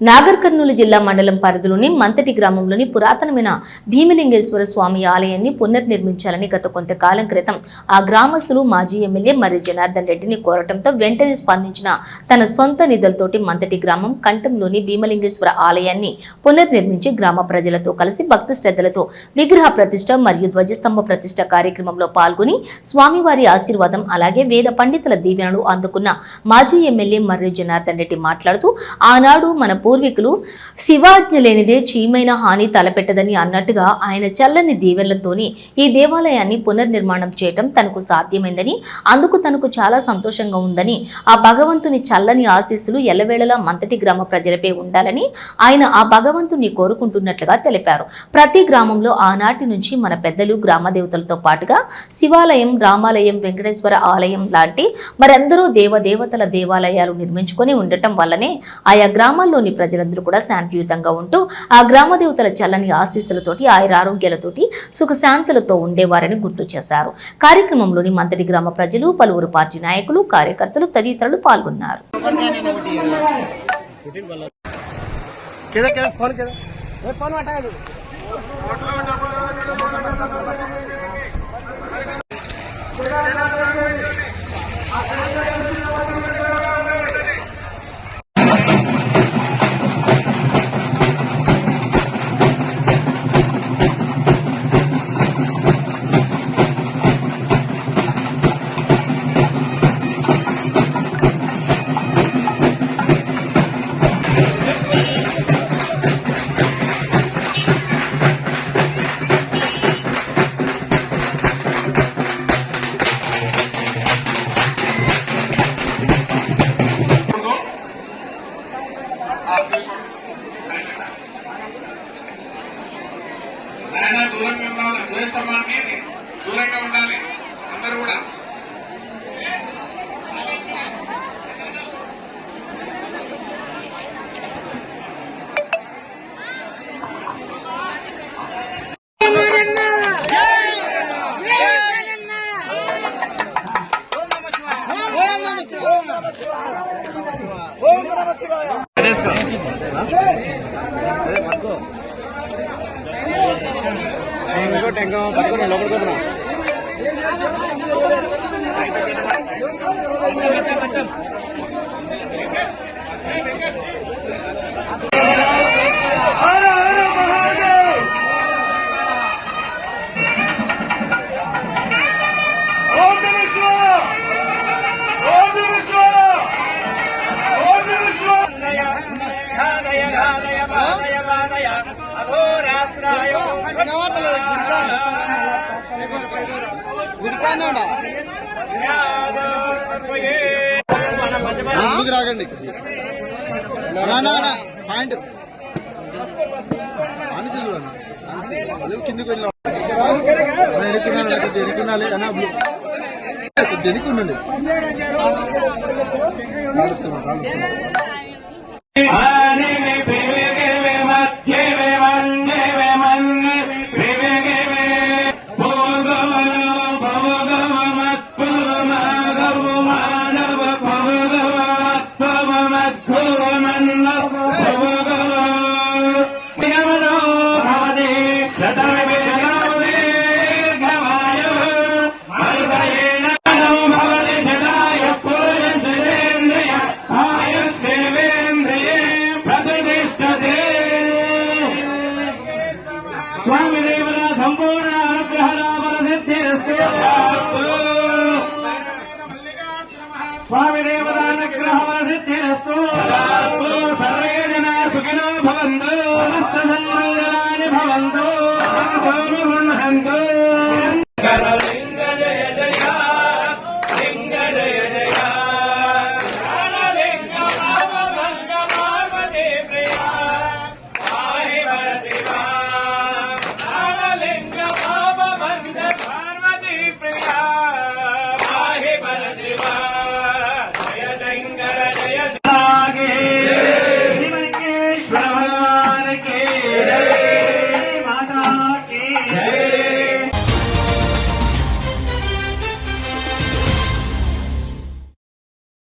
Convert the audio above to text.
నాగర్ కర్నూలు జిల్లా మండలం పరిధిలోని మంతటి గ్రామంలోని పురాతనమైన భీమలింగేశ్వర స్వామి ఆలయాన్ని పునర్నిర్మించాలని గత కొంతకాలం క్రితం ఆ గ్రామస్తులు మాజీ ఎమ్మెల్యే మరి జనార్దన్ రెడ్డిని కోరటంతో వెంటనే స్పందించిన తన సొంత నిధులతోటి మంతటి గ్రామం కంఠంలోని భీమలింగేశ్వర ఆలయాన్ని పునర్నిర్మించి గ్రామ ప్రజలతో కలిసి భక్తి శ్రద్ధలతో విగ్రహ ప్రతిష్ట మరియు ధ్వజస్తంభ ప్రతిష్ట కార్యక్రమంలో పాల్గొని స్వామివారి ఆశీర్వాదం అలాగే వేద పండితుల దీవెనలు అందుకున్న మాజీ ఎమ్మెల్యే మర్రి జనార్దన్ రెడ్డి మాట్లాడుతూ ఆనాడు మన పూర్వీకులు శివాజ్ఞ లేనిదే చీమైన హాని తలపెట్టదని అన్నట్టుగా ఆయన చల్లని దీవెనలతోనే ఈ దేవాలయాన్ని పునర్నిర్మాణం చేయటం తనకు సాధ్యమైందని అందుకు తనకు చాలా సంతోషంగా ఉందని ఆ భగవంతుని చల్లని ఆశీస్సులు ఎల్లవేళలా మంతటి గ్రామ ప్రజలపై ఉండాలని ఆయన ఆ భగవంతుని కోరుకుంటున్నట్లుగా తెలిపారు. ప్రతి గ్రామంలో ఆనాటి నుంచి మన పెద్దలు గ్రామ దేవతలతో పాటుగా శివాలయం రామాలయం వెంకటేశ్వర ఆలయం లాంటి మరెందరో దేవదేవతల దేవాలయాలు నిర్మించుకొని ఉండటం వల్లనే ఆయా గ్రామాల్లోని ప్రజలందరూ కూడా శాంతియుతంగా ఉంటూ ఆ గ్రామ దేవతల చల్లని ఆశీస్సులతోటి ఆయన ఆరోగ్యాలతోటి సుఖశాంతులతో ఉండేవారని గుర్తు చేశారు. కార్యక్రమంలోని మంతటి గ్రామ ప్రజలు పలువురు పార్టీ నాయకులు కార్యకర్తలు తదితరులు పాల్గొన్నారు. ఫోన్ పట్టుకుని లోపలికి వస్తున్నా ఓం ముందుకు రాగండి. పాయింట్. అనిచి చూడండి కిందికి వెళ్ళాం. ఎడుకున్నాలి అన్న ఎడుకుండండి కాలుస్తున్నాం కాలుస్తున్నాం స్వామి దేవత సంపూర్ణ అనుగ్రహరామల సిద్ధిరస్తు స్వామి దేవత అనుగ్రహమల సర్వే జనా సుఖినో భవంతు సమస్తసన్మంగళాని భవంతు